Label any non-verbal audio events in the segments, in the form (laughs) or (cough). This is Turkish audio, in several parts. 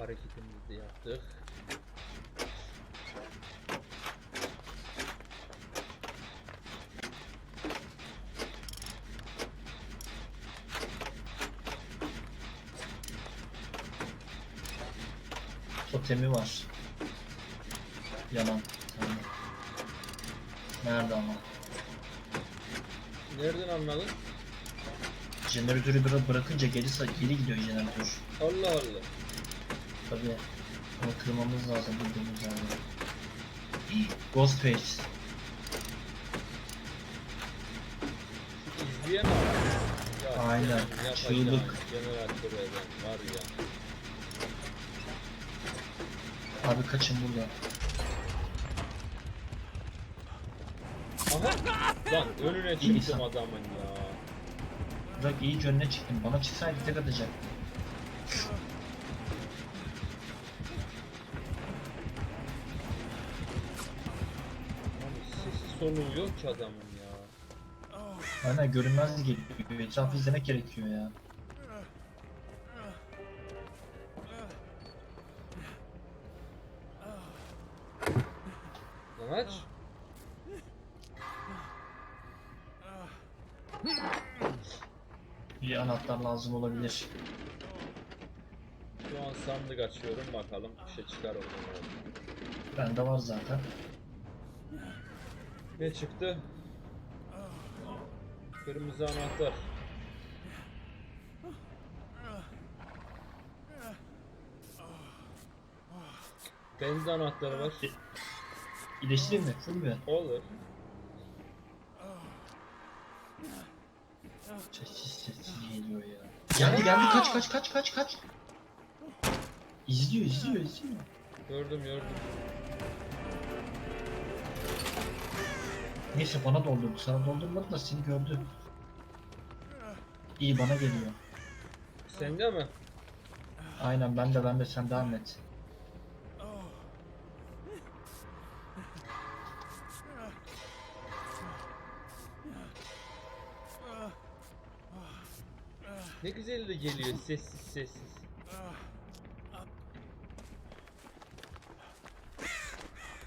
hareketimizi yaptık. Totemi var. Yanan. Tamam. Nerede ama? Nereden anladın? Jeneratörü bıra- bırakınca geri, sa- geri gidiyor jeneratör. Allah Allah. Tabii. Onu kırmamız lazım bildiğimiz yerde. Ghostface. İzleyen? Ya Aynen, çığlık. Var ya. Abi kaçın burada. Aha! Lan önüne çıktım insan. adamın ya. Bırak iyi önüne çıktım. Bana çıksaydı tek atacak. Soluğu yok ki adamın ya. Aynen görünmez geliyor. Etrafı izlemek gerekiyor ya. Lan aç. Bir anahtar lazım olabilir. Şu an sandık açıyorum bakalım bir şey çıkar oradan. Bende var zaten. Ne çıktı? Kırmızı anahtar. Benzin anahtarı var. İyileştireyim mi? Mü? Olur. Sessiz sessiz geliyor ya. Geldi geldi kaç kaç kaç kaç kaç. İzliyor izliyor izliyor. Gördüm gördüm. Neyse bana doldurdu. Sana doldurmadı da seni gördü. İyi bana geliyor. Sende mi? Aynen ben de ben de sen devam et. Ne güzel de geliyor sessiz sessiz.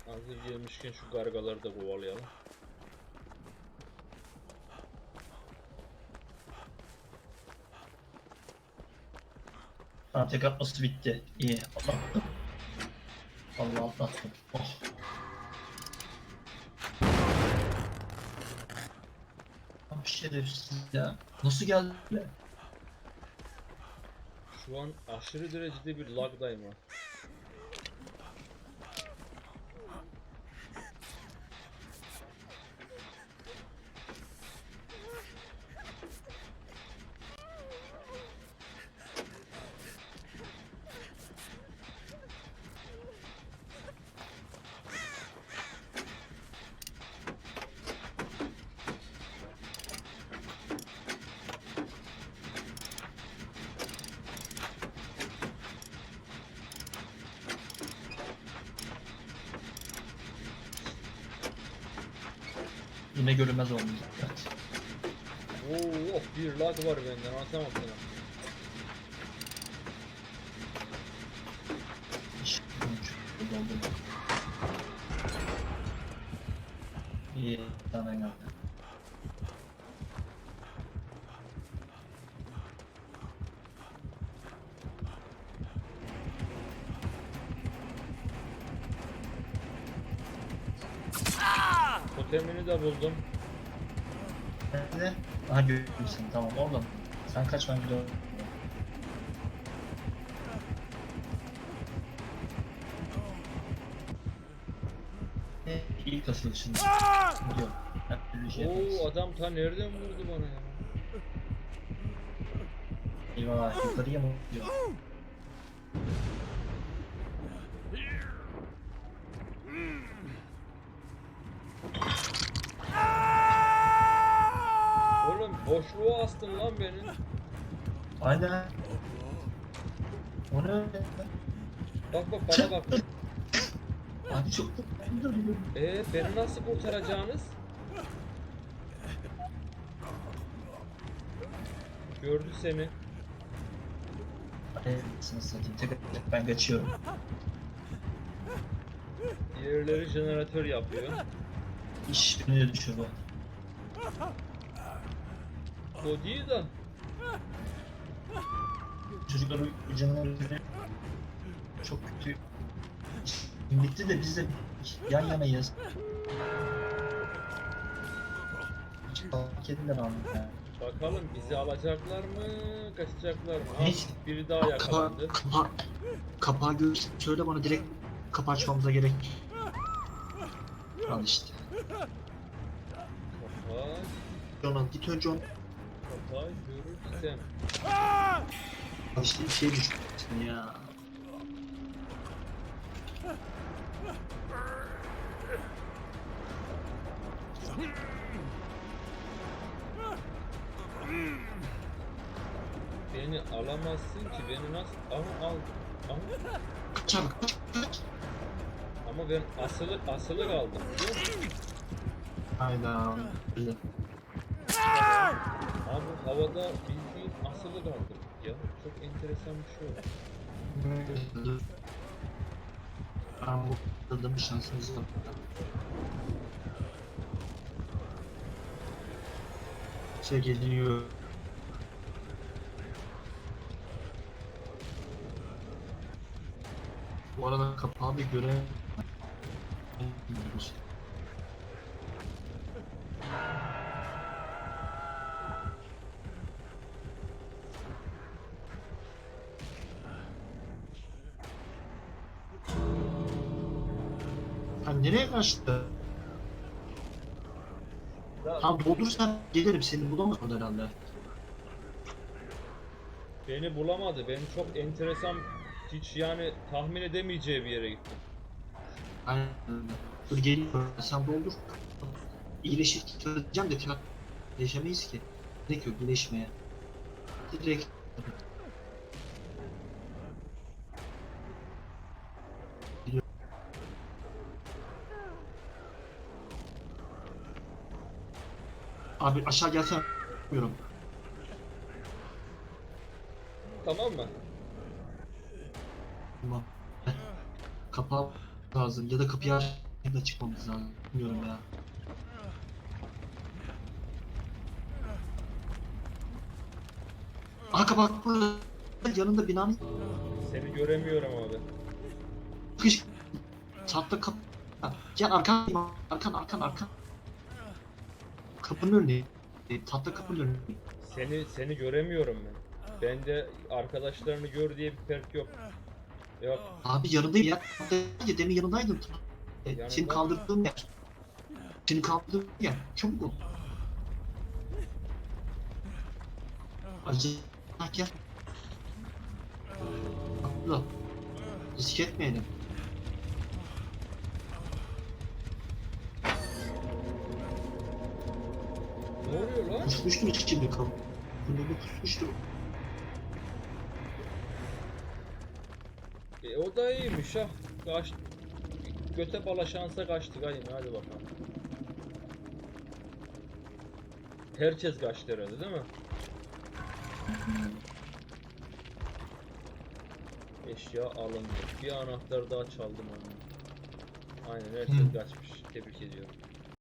Hazır gelmişken şu gargaları da kovalayalım. Tamam tek atması bitti. İyi atlattım. Allah atlattım. Oh. Abi şerefsiz ya. Nasıl geldi? Şu an aşırı derecede bir lagdayım ha. Yine görünmez oldu. Evet. Oo, bir lag var benden atamam sana. İyi tane geldi. Totemini de buldum. Nerede? Aha gördüm seni tamam orada mı? Sen kaç ben gidiyorum. E, İyi kasıyor şimdi. Gidiyor. Her türlü şey yaparız. Oo adam ta nereden vurdu bana ya? Eyvah yukarıya mı gidiyor? Oğlum boşluğa astın lan beni. Aynen. O ne öyle? Bak bak bana bak. Abi çok Ee beni nasıl kurtaracağınız? Gördü seni. Anasını satayım. Tek tek ben kaçıyorum. Diğerleri jeneratör yapıyor. İş gününe düşüyor bu. O değil de Çocuklar canına çok kötü. Bitti de biz de yan yanayız. Hiç fark edilen anı ya. bakalım bizi alacaklar mı, kaçacaklar mı? Ha, Hiç. biri daha Kapa, yakalandı. kapa, kapağı görürsen söyle bana direkt kapı açmamıza gerek. Al işte. Kapağı, John git önce onu. Kapağı görürsem. İşte bir şey düşmüşsün ya. Beni alamazsın ki, beni nasıl... Ama al. Ama, kaç. ama ben asılı, asılı kaldım biliyor musun? Hayda. Bu havada bildiğin asılı kaldım. Ya çok enteresan bir şey oldu. Ben bu kadar bir şansımız var. Şey geliyor. Bu arada kapağı bir görev. Ha nereye kaçtı? Ha doldursan gelirim seni bulamazsın herhalde. Beni bulamadı. Ben çok enteresan, hiç yani tahmin edemeyeceği bir yere gittim. Aynen. Dur geliyor. Sen doldur. İyileşir diyeceğim de tekrar iyileşemeyiz ki. Gerek yok iyileşmeye. Direkt Abi aşağı gelsene. Bilmiyorum. Tamam mı? Tamam. (laughs) Kapağı lazım ya da kapıyı açıp da çıkmamız lazım. Bilmiyorum ya. Aha kapak burada. Yanında binanın Seni göremiyorum abi. kış. Çatla kap. Gel arkan arkan arkan arkan. Kapının önüne. E, Tatlı kapının önüne. Seni seni göremiyorum ben. Bende arkadaşlarını gör diye bir perk yok. Yok. Abi yanındayım ya. demin yanındaydın. Yanında seni kaldırdığım yer. Seni kaldırdığım yer. Çabuk ol. Acı. Gel. Atla. Risk etmeyelim. Kusmuştum içinde kal. Bunu kusmuştum. E, o da iyiymiş ha. Kaç... Göte bala şansa kaçtık hadi hadi bakalım. Herkes kaçtı herhalde değil mi? Eşya alındı. Bir anahtar daha çaldım onu. Aynen herkes kaçmış. Tebrik ediyorum.